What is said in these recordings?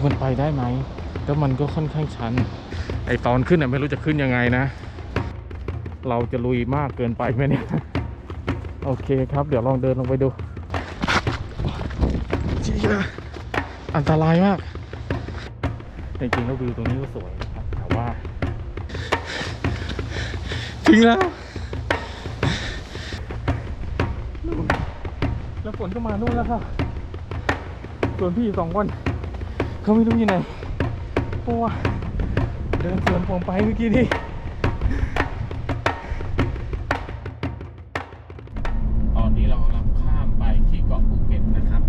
คือมันไปได้ไหม แล้วมันก็ค่อนข้างชัน ไอตอนขึ้นน่ะไม่รู้จะขึ้นยังไงนะ เราจะลุยมากเกินไปไหมเนี่ย โอเคครับ เดี๋ยวลองเดินลงไปดูจี๊ยอันตรายมาก จริงๆแล้ววิวตรงนี้ก็สวยนะครับ แต่ว่าถึงแล้ว แล้วฝนก็มานู่นแล้วค่ะส่วนพี่สองคน เขาไม่รู้อยู่ไหนเพราะว่าเดินสวนผมไปเมื่อกี้นี่ตอนนี้เรากำลังข้ามไปที่เกาะภูเก็ตนะครับ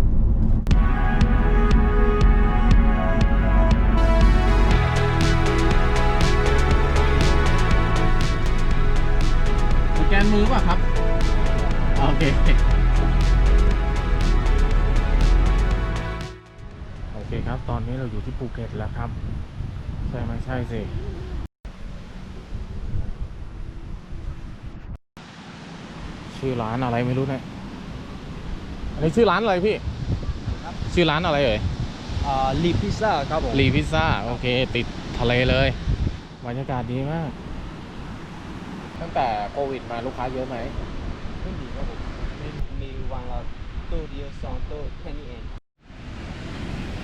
สแกนมือป่ะครับ อนนี้เราอยู่ที่ภูเก็ตแล้วครับ ใช่ไหมใช่สิชื่อร้านอะไรไม่รู้เนี่ยอันนี้ชื่อร้านอะไรพี่ชื่อร้านอะไรเอ่ยอ่าลีพิซซ่าครับผมรีพิซซ่าโอเค ติดทะเลเลยบรรยากาศดีมาก ตั้งแต่โควิดมาลูกค้าเยอะไหมไม่มีครับผมมีมีวันละตู้เดียวสองตู้แค่นี้เอง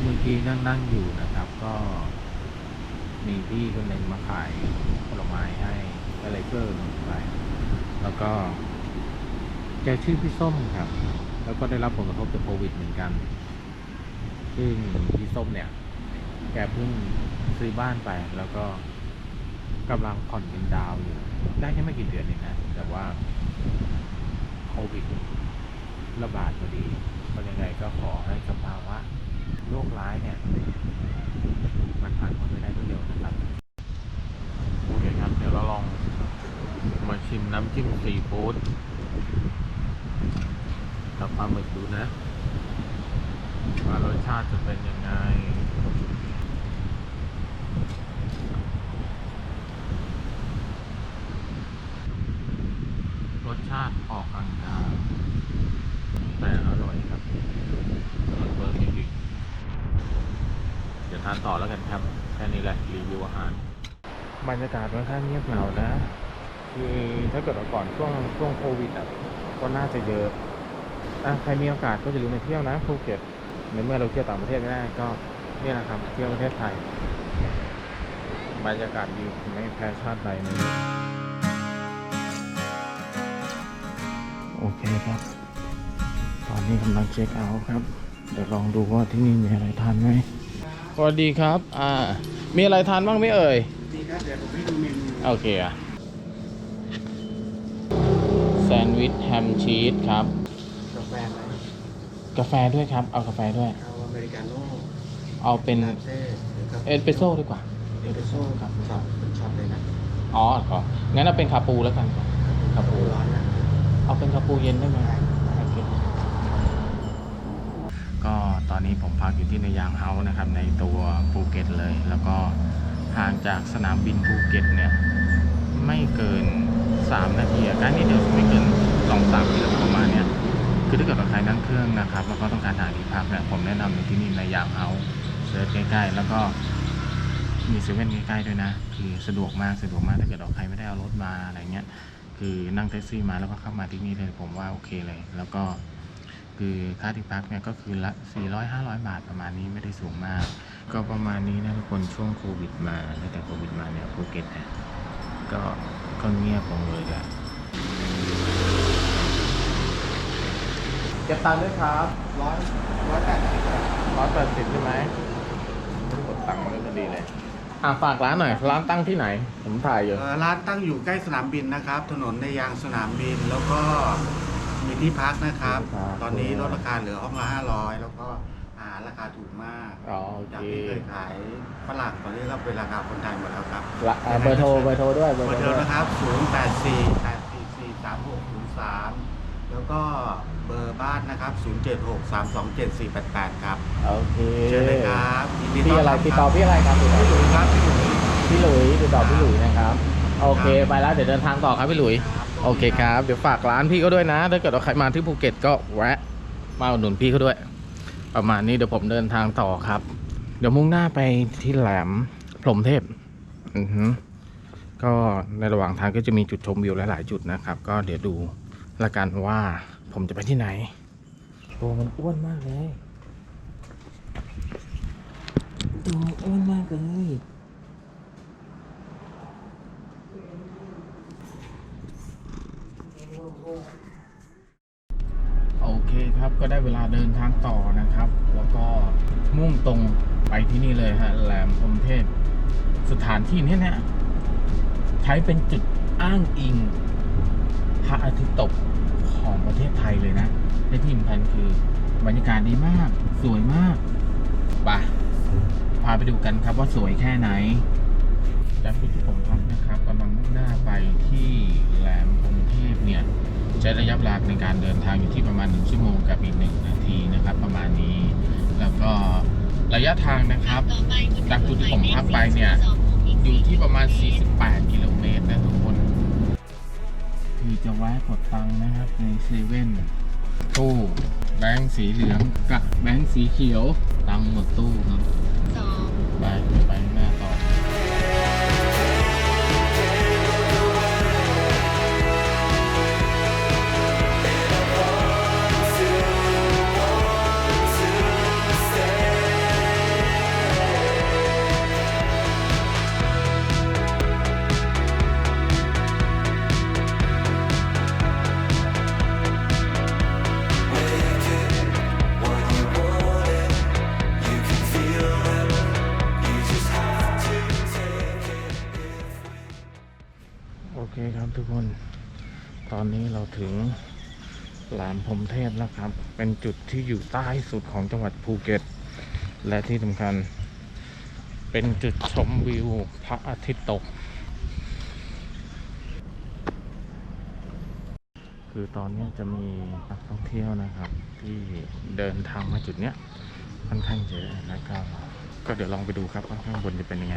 เมื่อกี้นั่งนั่งอยู่นะครับ ก็มีพี่คนหนึ่งมาขายผลไม้ให้ก็เลยเพิ่มไป แล้วก็แกชื่อพี่ส้มครับ แล้วก็ได้รับผลกระทบจากโควิดเหมือนกัน ซึ่งพี่ส้มเนี่ย แกเพิ่งซื้อบ้านไป แล้วก็กำลังผ่อนเป็นดาวอยู่ ได้แค่ไม่กี่เดือนเองนะ แต่ว่าโควิดระบาดพอดีก็ยังไงก็ขอให้สภาวะ โรคร้ายเนี่ย มันผ่านพ้นไปได้ด้วยเร็วนะครับโอเคครับ เดี๋ยวเราลองมาชิมน้ำจิ้มซีฟู้ดกับปลาหมึกดูนะว่ารสชาติจะเป็นยังไงรสชาติออกกลางๆแต่อร่อยครับอร่อยเบอร์จริงๆ เดี๋ยวทานต่อแล้วกันครับ แค่นี้แหละรีวิวอาหาร บรรยากาศค่อนข้างเงียบเหงานะ คือถ้าเกิดว่าก่อนช่วงช่วงโควิดอะก็น่าจะเยอะอะใครมีโอกาสก็จะลืมไปเที่ยวนะภูเก็ตในเมื่อเราเที่ยวต่างประเทศไม่ได้ก็เนี่ยนะครับเที่ยวประเทศไทย บรรยากาศดีไม่แพ้ชาติใดในโลกโอเคครับ ตอนนี้กำลังเช็คเอาท์ครับ เดี๋ยวลองดูว่าที่นี่มีอะไรทานไหม สวัสดีครับ อ่า มีอะไรทานบ้างไหมเอ่ยดีครับ เดี๋ยวผมให้ดูเมนูโอเคอะแซนด์วิชแฮมชีสครับ กาแฟไหมกาแฟด้วยครับ เอากาแฟด้วย เอาอเมริกาโน่เอาเป็นลาเต้หรือกาแฟเอสเปรสโซ่ดีกว่า เอสเปรสโซ่ครับช็อตเป็นช็อตเลยนะอ๋อของั้นเอาเป็นคาปูแล้วกันคาปู ร้อนนะเอาเป็นคาปูเย็นได้ไหมโอเคก็ต อนนี้ผมพักอยู่ที่ในยางเฮาส์นะครับ ในตัวภูเก็ตเลย แล้วก็ห่างจากสนามบินภูเก็ตเนี่ยไม่เกิน 3 นาทีอะใกล้นิดเดี๋ยวไม่เกิน2 3กิโลประมาณเนี้ยคือถ้าเกิดว่าใครนั่งเครื่องนะครับ แล้วก็ต้องการหาที่พักเนี่ยผมแนะนำในที่นี่ในยางเฮาส์เซิร์ชใกล้ๆ แล้วก็มีเซเว่นใกล้ๆด้วยนะ คือสะดวกมากสะดวกมากถ้าเกิดว่าใครไม่ได้เอารถมาอะไรเงี้ย คือนั่งแท็กซี่มาแล้วก็เข้ามาที่นี่เลยผมว่าโอเคเลย แล้วก็ คือค่าที่พักเนี่ยก็คือละ400 500 บาทประมาณนี้ไม่ได้สูงมาก ก็ประมาณนี้นะทุกคนช่วงโควิดมาตั้งแต่โควิดมาเนี่ยภูเก็ตเนี่ยก็ก็เงียบลงเลยอะเก็บตังค์ด้วยครับร้อยร้อยแปดสิบร้อยแปดสิบใช่ไหมไม่ได้กดตังค์มาเลยพอดีเลยอะฝากร้านหน่อย ร้านตั้งที่ไหน ผมถ่ายอยู่ เอ่อร้านตั้งอยู่ใกล้สนามบินนะครับ ถนนในยางสนามบินแล้วก็ มีที่พักนะครับ มีที่พัก ตอนนี้ลดราคาเหลือห้องละห้าร้อยแล้วก็อาหารราคาถูกมากอ๋อโอจากเคที่เคยขายฝรั่งตอนนี้ก็เป็นราคาคนไทยหมดแล้วครับ ละอะเบอร์โทรเบอร์โทรด้วยเบอร์เบอร์โทโทรรด้วยนะครับ 0 8 4 8 4 4 3 6 0 3 แล้วก็เบอร์บ้านนะครับ 0 7 6 3 2 7 4 8 8 ครับ โอเคเชิญเลยครับยินดีพี่อะไรต้นบติดต่อพี่อะไรครับติดต่อพี่หลุยส์ครับพี่หลุยส์ พี่หลุยติดต่อพี่หลุยนะครับ โอเค ครับ ไปแล้วเดี๋ยวเดินทางต่อครับพี่หลุยครับ โอเคครับ เดี๋ยวฝากร้านพี่ก็ด้วยนะ ถ้าเกิดว่าใครมาที่ภูเก็ตก็แวะ มาอุดหนุนพี่เขาด้วย ประมาณนี้เดี๋ยวผมเดินทางต่อครับ เดี๋ยวมุ่งหน้าไปที่แหลมพรหมเทพอือฮึก็ในระหว่างทางก็จะมีจุดชมวิวหลาย ๆ จุดนะครับ ก็เดี๋ยวดูละกันว่าผมจะไปที่ไหนตัวมันอ้วนมากเลยตัวอ้วนมากเลย เคครับก็ได้เวลาเดินทางต่อนะครับ แล้วก็มุ่งตรงไปที่นี่เลยฮะแหลมพรมเทพสถานที่นี้เนี่ยใช้เป็นจุดอ้างอิงพระอาทิตย์ตกของประเทศไทยเลยนะและที่สำคัญคือบรรยากาศดีมาก สวยมากไปพาไปดูกันครับว่าสวยแค่ไหนจากที่ผมพักนะครับกำลังมุ่งหน้าไปที่แหลมพรมเทพเนี่ย ใช้ระยะเวลาในการเดินทางอยู่ที่ประมาณ 1 ชั่วโมงกับอีก 1 นาทีนะครับ ประมาณนี้ แล้วก็ระยะทางนะครับ จากจุดที่ผมพักไปเนี่ยอยู่ที่ประมาณ 48 กิโลเมตรนะทุกคน คือจะแวะกดตังค์นะครับในเซเว่นตู้แบงค์สีเหลืองกับแบงค์สีเขียวตังค์หมดตู้ครับไป จุดที่อยู่ใต้สุดของจังหวัดภูเก็ต และที่สำคัญ เป็นจุดชมวิวพระอาทิตย์ตก คือตอนนี้จะมีนักท่องเที่ยวนะครับ ที่เดินทางมาจุดเนี้ยค่อนข้างเยอะนะครับก็เดี๋ยวลองไปดูครับว่าข้างบนจะเป็นยังไง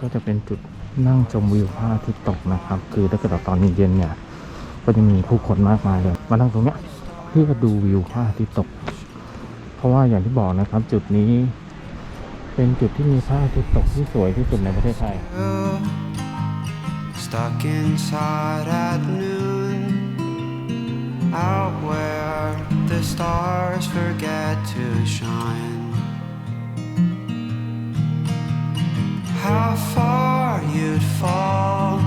ก็จะเป็นจุดนั่งชมวิวพระอาทิตย์ตกนะครับ คือถ้าเกิดตอนเย็นๆเนี่ย ก็จะมีผู้คนมากมายเลย มานั่งตรงเนี้ยเพื่อดูวิวพระอาทิตย์ตก เพราะว่าอย่างที่บอกนะครับ จุดนี้ เป็นจุดที่มีพระอาทิตย์ตกที่สวยที่สุดในประเทศไทย stuck inside at noon, out where the stars forget to shine. How far you'd fall,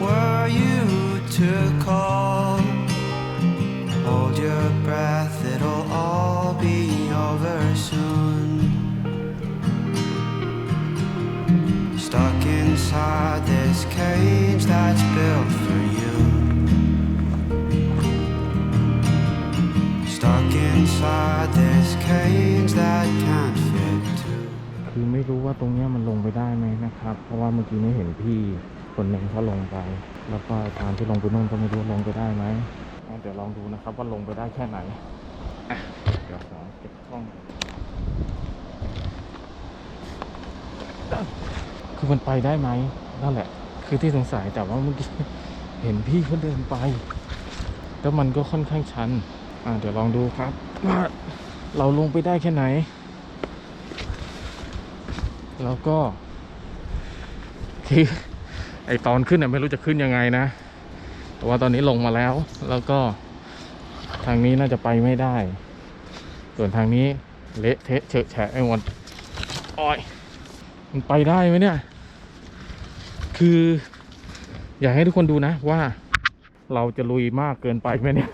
were you to call? Hold your breath, it'll all be over soon. Stuck inside this cage that's built for you. Stuck inside this cage that can't รู้ว่าตรงเนี้ยมันลงไปได้ไหมนะครับ เพราะว่าเมื่อกี้นี้เห็นพี่คนหนึ่งเขาลงไป แล้วก็ทางที่ลงไปนู่นก็ไม่รู้ลงไปได้ไหมเดี๋ยวลองดูนะครับว่าลงไปได้แค่ไหนเดี๋ยวขอเก็บกล้องคือมันไปได้ไหมนั่นแหละ คือที่สงสัยแต่ว่าเมื่อกี้เห็นพี่เขาเดินไปแล้วมันก็ค่อนข้างชัน อ่าเดี๋ยวลองดูครับว่าเราลงไปได้แค่ไหน แล้วก็คือไอตอนขึ้นน่ะไม่รู้จะขึ้นยังไงนะ แต่ว่าตอนนี้ลงมาแล้ว แล้วก็ทางนี้น่าจะไปไม่ได้ ส่วนทางนี้เละเทะเฉะแฉะไอ้หมดอ้อยมันไปได้ไหมเนี่ย คือ อยากให้ทุกคนดูนะว่าเราจะลุยมากเกินไปไหมเนี่ย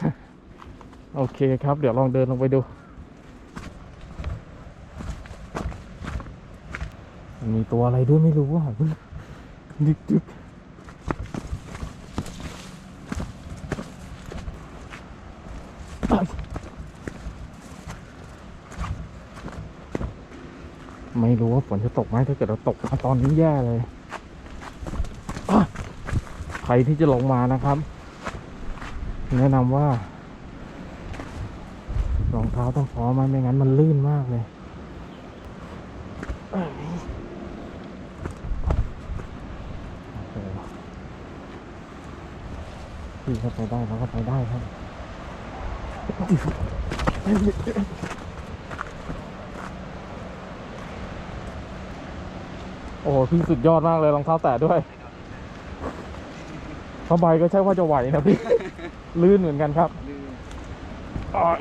โอเคครับ เดี๋ยวลองเดินลงไปดู มันมีตัวอะไรด้วยไม่รู้อะดึกดึกไม่รู้ว่าฝนจะตกไหมถ้าเกิดเราตกมาตอนนี้แย่เลย ใครที่จะลงมานะครับ แนะนำว่ารองเท้าต้องพร้อมมันไม่งั้นมันลื่นมากเลยเอ้ยโอเค พี่เขาไปได้เขาก็ไปได้ครับ โอ้โหพี่สุดยอดมากเลยรองเท้าแตะด้วยผ้าใบก็ใช่ว่าจะไหวนะพี่ ลื่นเหมือนกันครับอ้าย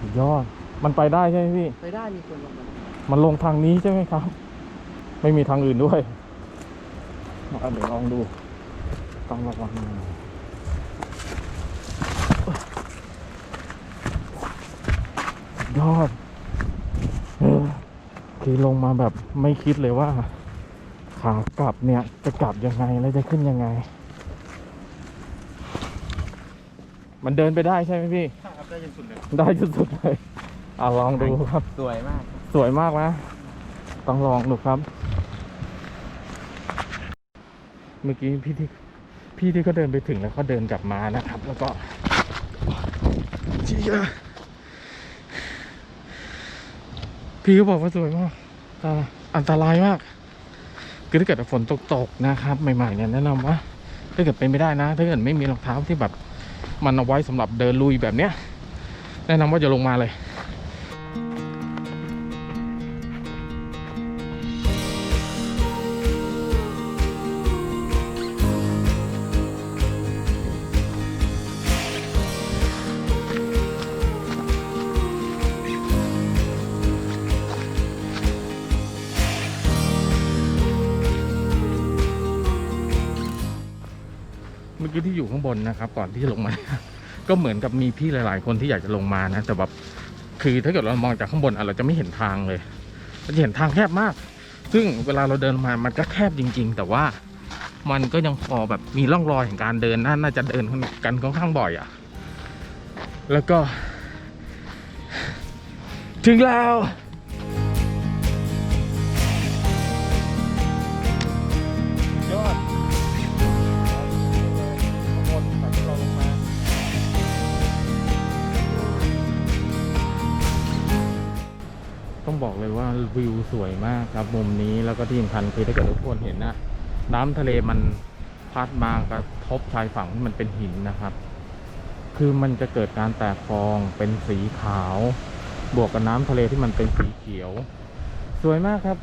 สุดยอด มันไปได้ใช่ไหมพี่ ไปได้มีคนลงมามันลงทางนี้ใช่ไหมครับ ไม่มีทางอื่นด้วยเอาเดี๋ยวลองดูต้องระวังหน่อ ยสุดยอดเออคือลงมาแบบไม่คิดเลยว่า ขากลับเนี่ยจะกลับยังไงแล้วจะขึ้นยังไง มันเดินไปได้ใช่ไหมพี่ ครับได้ยังสุดเลยได้สุดๆเลยอะลองดูครับ สวยมาก สวยมากนะ ต้องลองดูครับ เมื่อกี้พี่ที่พี่ที่เขาเดินไปถึงแล้วเขาเดินกลับมานะครับ แล้วก็เจีย พี่ก็บอกว่าสวยมากอันตรายมาก คือถ้าเกิดฝนตกๆนะครับ ใหม่ๆเนี่ยแนะนำว่า ถ้าเกิดเป็นไม่ได้นะ ถ้าเกิดไม่มีรองเท้าที่แบบมันเอาไว้สำหรับเดินลุยแบบเนี้ย แนะนำว่าจะลงมาเลย เมื่อกี้ที่อยู่ข้างบนนะครับ ก่อนที่จะลงมา ก็เหมือนกับมีพี่หลาย ๆ คนที่อยากจะลงมานะแต่แบบคือถ้าเกิดเรามองจากข้างบนอะเราจะไม่เห็นทางเลยเราจะเห็นทางแคบมาก ซึ่งเวลาเราเดินมามันก็แคบจริง ๆ แต่ว่ามันก็ยังพอแบบมีร่องรอยของการเดินน่าจะเดินกันค่อนข้างบ่อยอะ แล้วก็ ถึงแล้ว สวยมากครับมุมนี้แล้วก็ที่สำคัญคือถ้าเกิดทุกคนเห็นนะ น้ำทะเลมันพัดมากระทบชายฝั่งที่มันเป็นหินนะครับ คือมันจะเกิดการแตกฟองเป็นสีขาว บวกกับน้ำทะเลที่มันเป็นสีเขียว สวยมากครับ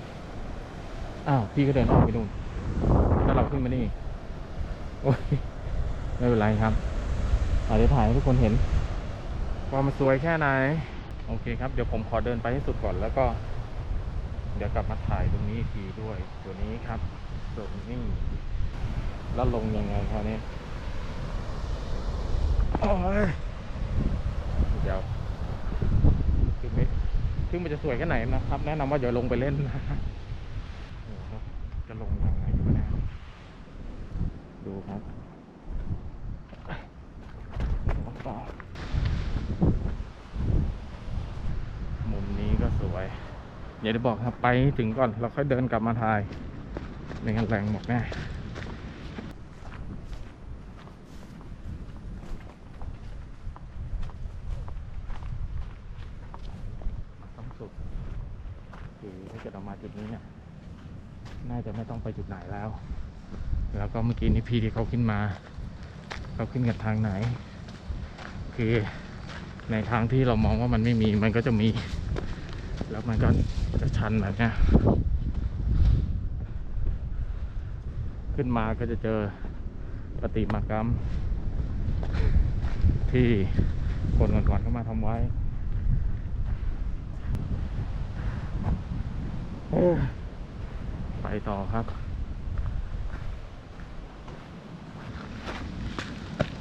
อ้าวพี่ก็เดินออกไปนู่นแล้วเราขึ้นมานี่โอ้ยไม่เป็นไรครับอาจจะถ่ายให้ทุกคนเห็นว่ามันสวยแค่ไหน โอเคครับ เดี๋ยวผมขอเดินไปให้สุดก่อนแล้วก็ เดี๋ยวกลับมาถ่ายตรงนี้อีกทีด้วย ตัวนี้ครับส่วนนี้ แล้วลงยังไงคราวนี้โอ้ยเดี๋ยวคือไม่ซึ่งมันจะสวยแค่ไหนนะครับ แนะนำว่าอย่าลงไปเล่นนะจะลงยังไงวะเนี่ยดูครับต่อมุมนี้ก็สวย อย่าได้บอกครับไปถึงก่อนเราค่อยเดินกลับมาถ่ายไม่งั้นแรงหมดแน่ต้องสุดคือถ้าเกิดเรามาจุดนี้เนี่ย น่าจะไม่ต้องไปจุดไหนแล้ว แล้วก็เมื่อกี้นี้พี่ที่เขาขึ้นมาเขาขึ้นกันทางไหน คือในทางที่เรามองว่ามันไม่มีมันก็จะมี แล้วมันก็จะชันแบบนี้ขึ้นมาก็จะเจอปฏิมากรรม ที่คนก่อนๆเข้ามาทำไว้ไปต่อครับ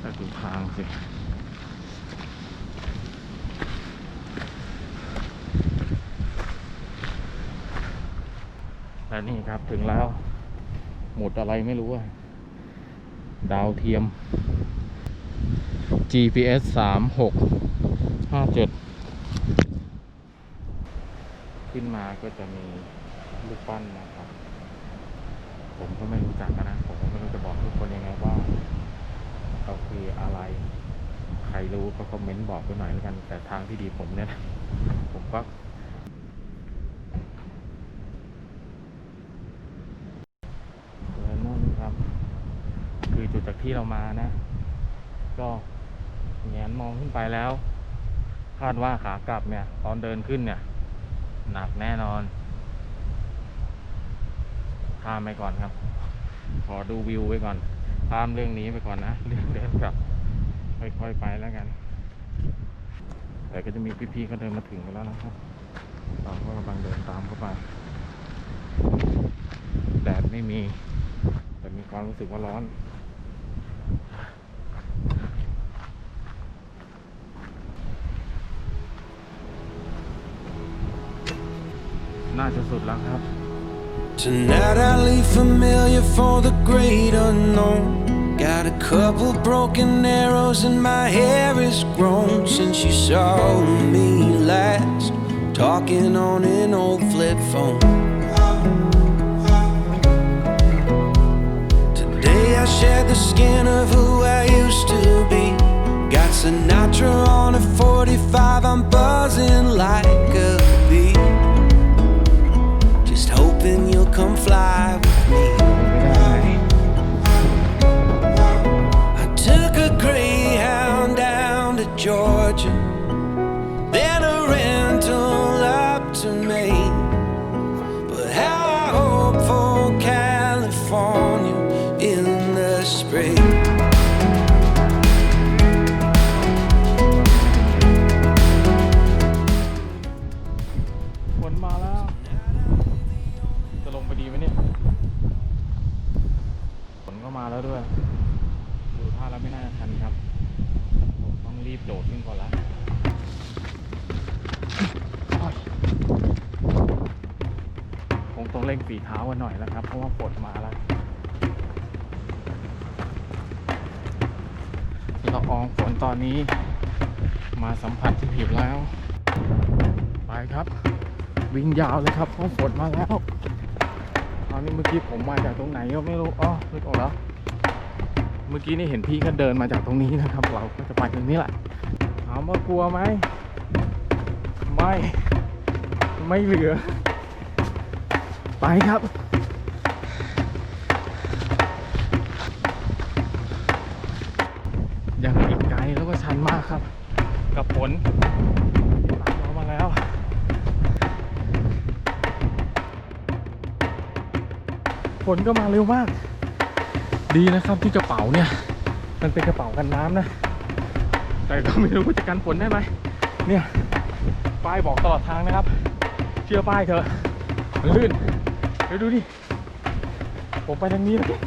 แต่ดูทางสิ และนี่ครับถึงแล้ว หมดอะไรไม่รู้อะดาวเทียม GPS สามหกห้าเจ็ดขึ้นมาก็จะมีลูกปั้นนะครับ ผมก็ไม่รู้จักนะ ผมก็ไม่รู้จะบอกทุกคนยังไงว่าเขาคืออะไร ใครรู้ก็คอมเมนต์บอกกันหน่อยแล้วกัน แต่ทางที่ดีผมเนี่ยนะผมก็ แล้วนั่นครับ คือ จากที่เรามานะ ก็แงนมองขึ้นไปแล้ว คาดว่าขากลับเนี่ย ตอนเดินขึ้นเนี่ย หนักแน่นอนข้ามไปก่อนครับ ขอดูวิวไว้ก่อนข้ามเรื่องนี้ไปก่อนนะเรื่องเดินกลับค่อยๆไปแล้วกัน แต่ก็จะมีพี่ๆเขาเดินมาถึงกันแล้วนะครับเราก็กำลังเดินตามเข้าไปแดดไม่มี แต่มีความรู้สึกว่าร้อน น่าจะสุดแล้วครับ Tonight I leave familiar for the great unknown. Got a couple broken arrows and my hair is grown since you saw me last. Talking on an old flip phone. Today I shed the skin of who I used to be. Got Sinatra on a 45, I'm buzzing like a bee. hoping you'll come fly with me. I took a greyhound down to Georgia, then a rental up to Maine. หน่อยแล้วครับ เพราะว่าฝนมาแล้วละอองฝนตอนนี้ มาสัมผัสที่ผิวแล้ว ไปครับ วิ่งยาวเลยครับเพราะฝนมาแล้วตอนนี้เมื่อกี้ผมมาจากตรงไหนก็ไม่รู้อ๋อนึกออกแล้ว เมื่อกี้นี่เห็นพี่ก็เดินมาจากตรงนี้นะครับ เราก็จะไปตรงนี้แหละถามว่ากลัวไหมไม่ ไม่เหลือ ไปครับ ยังอีกไกลแล้วก็ชันมากครับ กับฝนตามเรามาแล้วฝนก็มาเร็วมาก ดีนะครับที่กระเป๋าเนี่ย มันเป็นกระเป๋ากันน้ำนะ แต่ก็ไม่รู้ว่าจะกันฝนได้ไหมเนี่ยป้ายบอกตลอดทางนะครับ เชื่อป้ายเถอะมันลื่น เดี๋ยวดูดิ ผมไปทางนี้นะ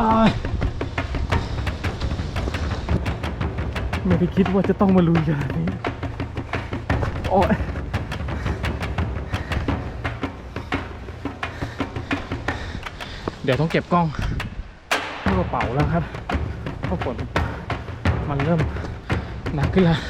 อายไม่ได้คิดว่าจะต้องมาลุยขนาดนี้ โอ้ยเดี๋ยวต้องเก็บกล้องเข้ากระเป๋าแล้วครับเพราะฝนมันเริ่มหนักขึ้นแล้ว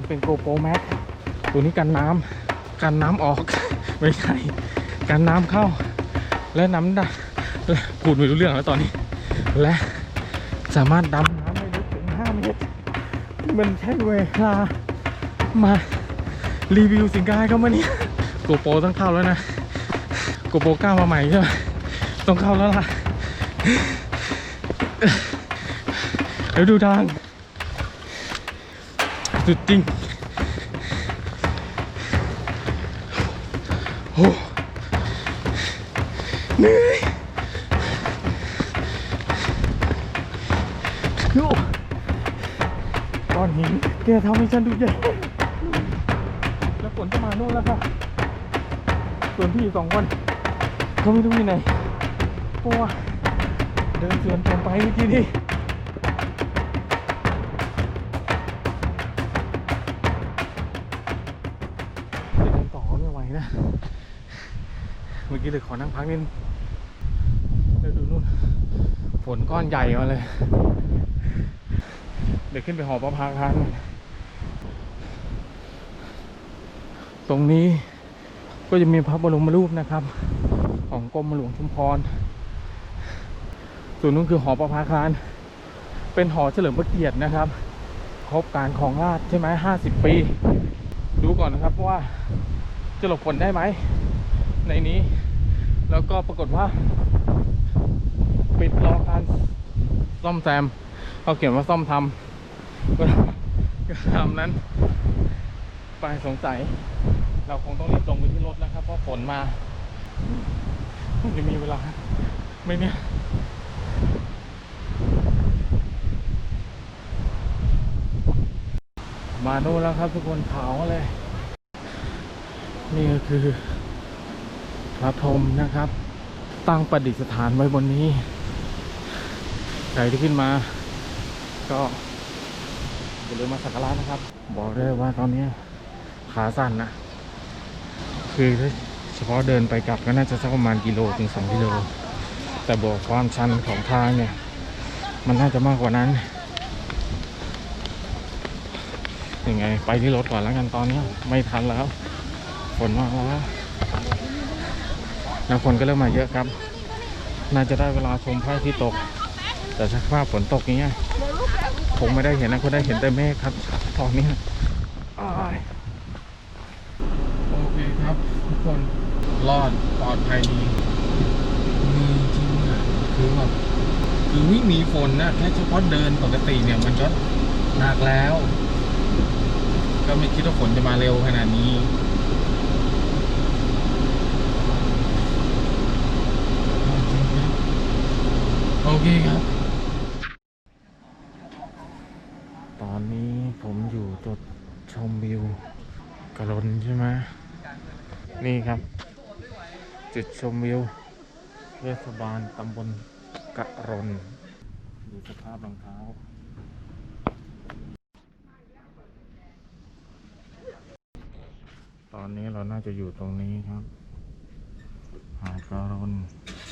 ันเป็น GoPro Max ตัวนี้กันน้ำกันน้ำออกไม่ใช่กันน้ำเข้า และน้ำดะและพูดไม่รู้เรื่องแล้วตอนนี้ และสามารถดำน้ำได้ลึกถึง5เมตรมันใช้เวลามารีวิวสินค้าให้เขามาเนี่ย GoPro ต้องเข้าแล้วนะ GoPro 9มาใหม่ใช่ไหมต้องเข้าแล้วล่ะเดี๋ยวดูทาง สุดจริงโอ้เหนื่อยโอ้ก้อนหินแกทำให้ฉันดูใหญ่แล้วฝนจะมาโน่นแล้วค่ะ ส่วนพี่สองคนเขาไม่รู้ที่ไหนเพราะว่าเดินสวนผมไปเมื่อกี้นี่ อกี้เลยขอนั่งพักนิดเดี๋ยวดูนู่นฝนก้อนใหญ่มาเลย เดี๋ยวขึ้นไปหอประภาคารก่อนตรงนี้ก็จะมีพระบรมรูปนะครับ ของกรมหลวงชุมพร ส่วนนู้นคือหอประภาคาร เป็นหอเฉลิมพระเกียรตินะครับ ครบการของราชใช่ไหมห้าสิบปี ดูก่อนนะครับว่าจะหลบฝนได้ไหมในนี้ แล้วก็ปรากฏว่า ปิดรอการซ่อมแซมเขาเขียนว่าซ่อมทำก็ก็ตามนั้น ไปสงสัย เราคงต้องรีบลงไปที่รถนะครับ เพราะฝนมามันจะมีเวลาไม่เนี่ยมาโน่นแล้วครับทุกคนขาวเลย นี่ก็คือ พระพรหมนะครับ ตั้งประดิษฐานไว้บนนี้ ใครที่ขึ้นมา ก็อย่าลืมมาสักการะนะครับ บอกได้ว่าตอนนี้ขาสั่นนะ คือเฉพาะเดินไปกลับก็น่าจะสักประมาณกิโลถึงสองกิโล แต่บอกความชันของทางเนี่ย มันน่าจะมากกว่านั้นยังไงไปที่รถก่อนแล้วกันตอนนี้ไม่ทันแล้วฝนมากแล้ว แล้วฝนก็เริ่มมาเยอะครับ น่าจะได้เวลาชมพระอาทิตย์ตก แต่ชักว่าฝนตกอย่างเงี้ยคงไม่ได้เห็นนะคงได้เห็นแต่เมฆครับตอนนี้โอเคครับ ทุกคนรอดปลอดภัยดีมีจริงอะคือแบบคือวิ่งหนีฝนนะแค่เฉพาะเดินปกติเนี่ยมันก็หนักแล้ว ก็ไม่คิดว่าฝนจะมาเร็วขนาดนี้ โอเคครับ ตอนนี้ผมอยู่จุดชมวิวกระลนใช่ไหมนี่ครับ จุดชมวิวเทศบาลตำบลกระรนดูสภาพรองเท้าตอนนี้เราน่าจะอยู่ตรงนี้ครับ หาดกระรน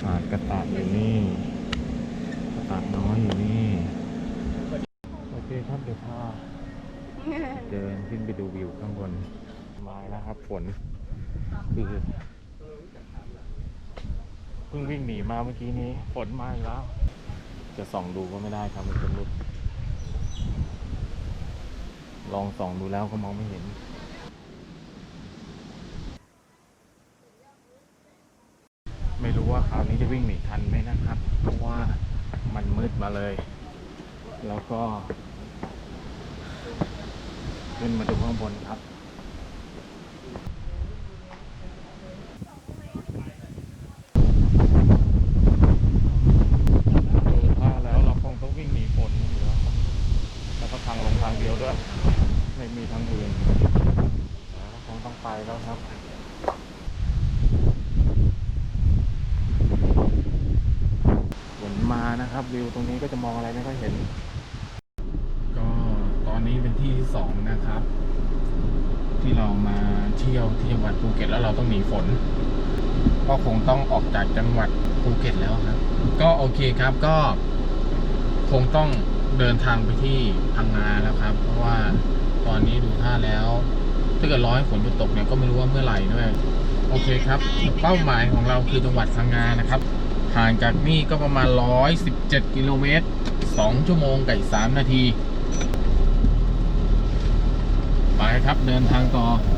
หาดกระตากอยู่นี่ ตากน้อยอยู่นี่ โอเคครับเดี๋ยวพาเดินขึ้นไปดูวิวข้างบนมาแล้วครับฝนคือเพิ่งวิ่งหนีมาเมื่อกี้นี้ฝนมาอีกแล้ว จะส่องดูก็ไม่ได้ครับมันจะมืดลองส่องดูแล้วก็มองไม่เห็นไม่รู้ว่าคราวนี้จะวิ่งหนีทันไหมนะครับ เพราะว่า มันมืดมาเลย แล้วก็ ขึ้นมาดูข้างบนครับ ดูท่าแล้วเราคงต้องวิ่งหนีฝนอยู่แล้วแล้วก็ทางลงทางเดียวด้วย ไม่มีทางอื่นแล้วคงต้องไปแล้วครับ ฝนมานะครับ วิวตรงนี้ก็จะมองอะไรไม่ค่อยเห็น ก็ตอนนี้เป็นที่ที่สองนะครับ ที่เรามาเที่ยวที่จังหวัดภูเก็ตแล้วเราต้องหนีฝน ก็คงต้องออกจากจังหวัดภูเก็ตแล้วครับ ก็โอเคครับก็คงต้องเดินทางไปที่พังงาแล้วครับ เพราะว่าตอนนี้ดูท่าแล้ว ถ้าเกิดร้อยฝนจะตกเนี่ยก็ไม่รู้ว่าเมื่อไหร่ด้วย โอเคครับ เป้าหมายของเราคือจังหวัดพังงานะครับห่างจากนี่ก็ประมาณ 117 กิโลเมตร 2 ชั่วโมงกับ3นาที ไป ครับเดินทางต่อโอ